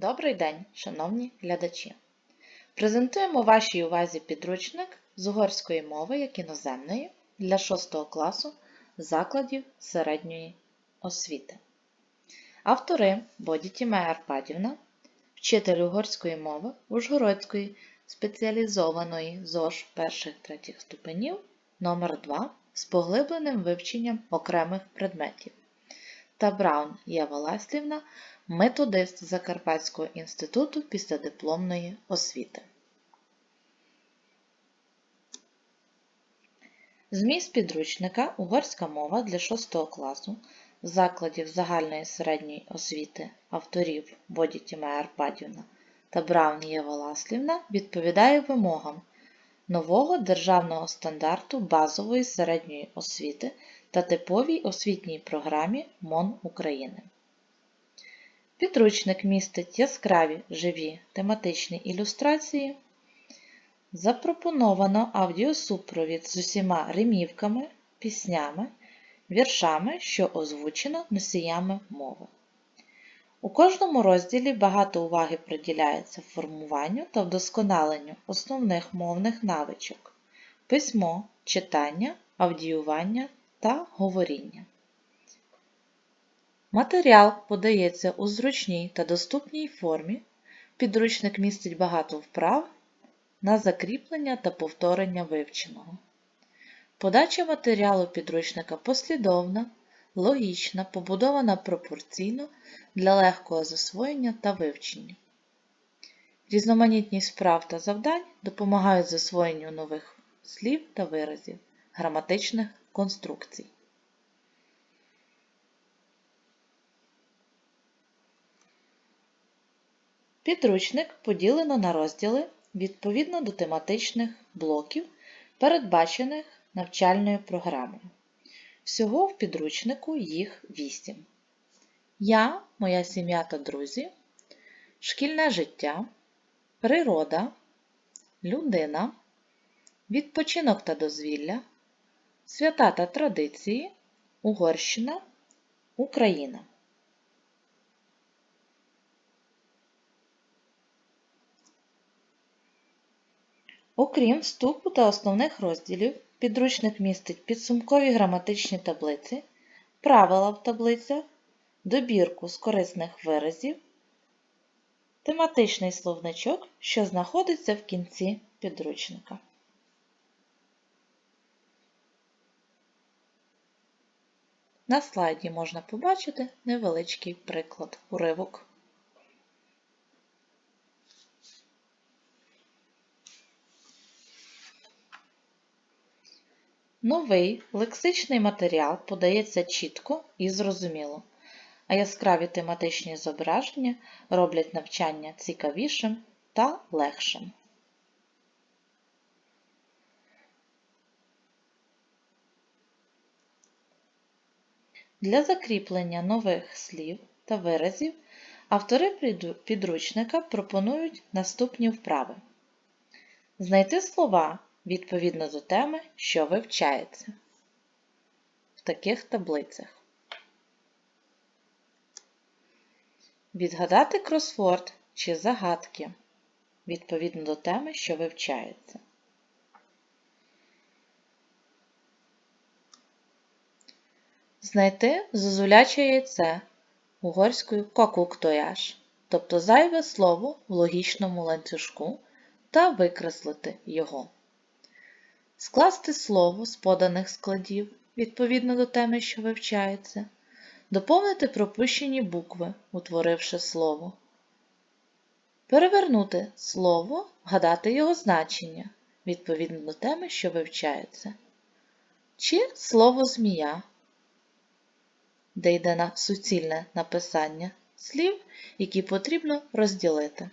Добрий день, шановні глядачі! Презентуємо вашій увазі підручник з угорської мови як іноземної для 6 класу закладів середньої освіти. Автори Бодітімея Арпадівна, вчитель угорської мови Ужгородської спеціалізованої ЗОЖ перших-третіх ступенів номер 2 з поглибленим вивченням окремих предметів та Браун Єва Ласлівна, методист Закарпатського інституту післядипломної освіти. Зміст підручника Угорська мова для 6 класу закладів загальної середньої освіти авторів Боді Тімея Арпадівна та Браун Єва відповідає вимогам нового державного стандарту базової середньої освіти та типовій освітній програмі МОН України. Підручник містить яскраві живі тематичні ілюстрації. Запропоновано аудіосупровід з усіма римівками, піснями, віршами, що озвучено носіями мови. У кожному розділі багато уваги приділяється формуванню та вдосконаленню основних мовних навичок письмо, читання, аудіювання та говоріння. Матеріал подається у зручній та доступній формі. Підручник містить багато вправ на закріплення та повторення вивченого. Подача матеріалу підручника послідовна, логічна, побудована пропорційно для легкого засвоєння та вивчення. Різноманітність справ та завдань допомагають засвоєнню нових слів та виразів, граматичних конструкцій. Підручник поділено на розділи відповідно до тематичних блоків, передбачених навчальною програмою. Всього в підручнику їх 8. Я, моя сім'я та друзі, шкільне життя, природа, людина, відпочинок та дозвілля, свята та традиції, Угорщина, Україна. Окрім вступу та основних розділів, підручник містить підсумкові граматичні таблиці, правила в таблицях, добірку з корисних виразів, тематичний словничок, що знаходиться в кінці підручника. На слайді можна побачити невеличкий приклад уривок. Новий лексичний матеріал подається чітко і зрозуміло, а яскраві тематичні зображення роблять навчання цікавішим та легшим. Для закріплення нових слів та виразів автори підручника пропонують наступні вправи: знайти слова відповідно до теми, що вивчається в таких таблицях. Відгадати кросворд чи загадки відповідно до теми, що вивчається. Знайти зозуляче яйце угорською кокуктояш, тобто зайве слово в логічному ланцюжку та викреслити його. Скласти слово з поданих складів відповідно до теми, що вивчається, доповнити пропущені букви, утворивши слово. Перевернути слово, вгадати його значення відповідно до теми, що вивчається. Чи слово змія де йде на суцільне написання слів, які потрібно розділити.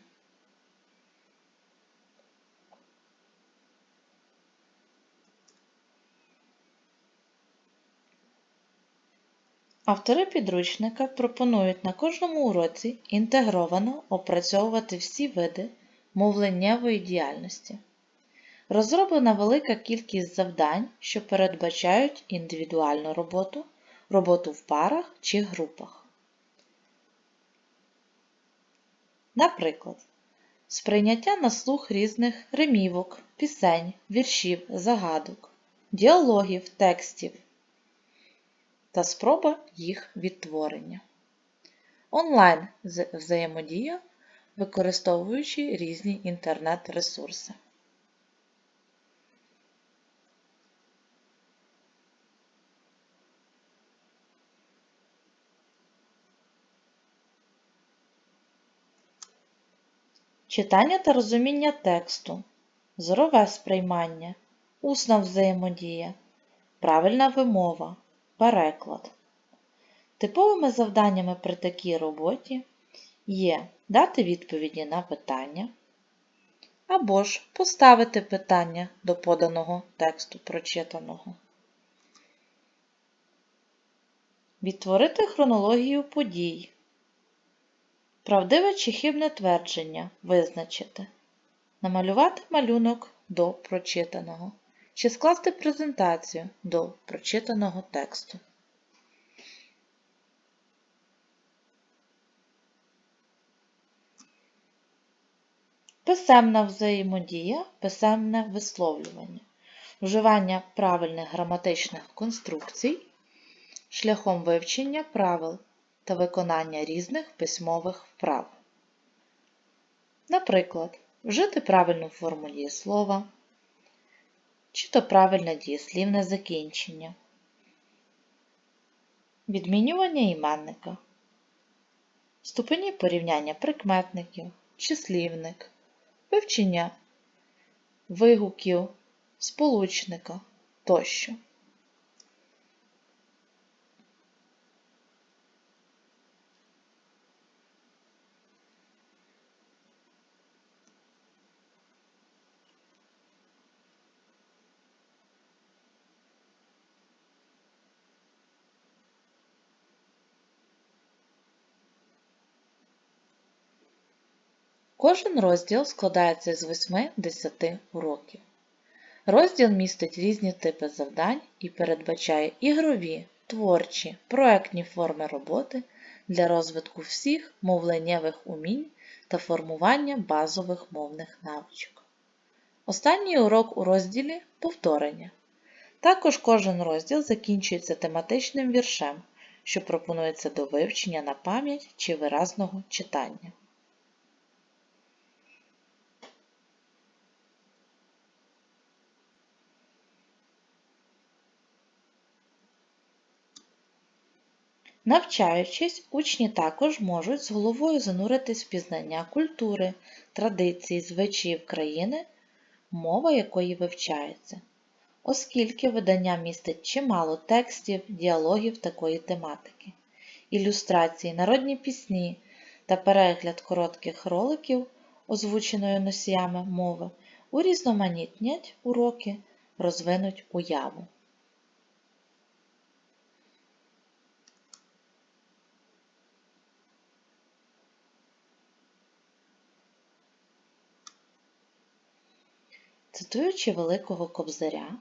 Автори підручника пропонують на кожному уроці інтегровано опрацьовувати всі види мовленнєвої діяльності. Розроблена велика кількість завдань, що передбачають індивідуальну роботу роботу в парах чи групах. Наприклад, сприйняття на слух різних римівок, пісень, віршів, загадок, діалогів, текстів та спроба їх відтворення. Онлайн взаємодія, використовуючи різні інтернет-ресурси. Читання та розуміння тексту, зорове сприймання, усна взаємодія, правильна вимова, переклад. Типовими завданнями при такій роботі є дати відповіді на питання або ж поставити питання до поданого тексту прочитаного. Відтворити хронологію подій. Правдиве чи хибне твердження визначити. Намалювати малюнок до прочитаного. Чи скласти презентацію до прочитаного тексту. Писемна взаємодія, писемне висловлювання. Вживання правильних граматичних конструкцій шляхом вивчення правил та виконання різних письмових вправ. Наприклад, вжити правильну форму дієслова, чи то правильне дієслівне закінчення, відмінювання іменника, ступені порівняння прикметників, числівник, вивчення вигуків, сполучника тощо. Кожен розділ складається з 8-10 уроків. Розділ містить різні типи завдань і передбачає ігрові, творчі, проектні форми роботи для розвитку всіх мовленнєвих умінь та формування базових мовних навичок. Останній урок у розділі повторення. Також кожен розділ закінчується тематичним віршем, що пропонується до вивчення на пам'ять чи виразного читання. Навчаючись, учні також можуть з головою зануритись в пізнання культури, традицій, звичаїв країни, мова якої вивчається, оскільки видання містить чимало текстів, діалогів такої тематики, ілюстрації, народні пісні та перегляд коротких роликів, озвученої носіями мови, урізноманітнять уроки, розвинуть уяву. Цитуючи Великого Кобзаря,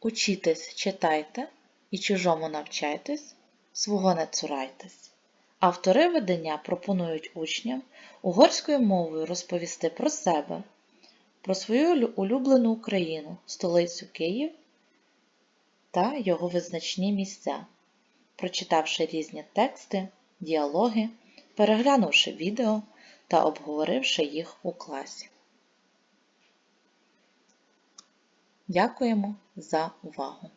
учітесь, читайте і чужому навчайтесь, свого не цурайтесь. Автори видання пропонують учням угорською мовою розповісти про себе, про свою улюблену Україну, столицю Київ та його визначні місця, прочитавши різні тексти, діалоги, переглянувши відео та обговоривши їх у класі. Дякуємо за увагу!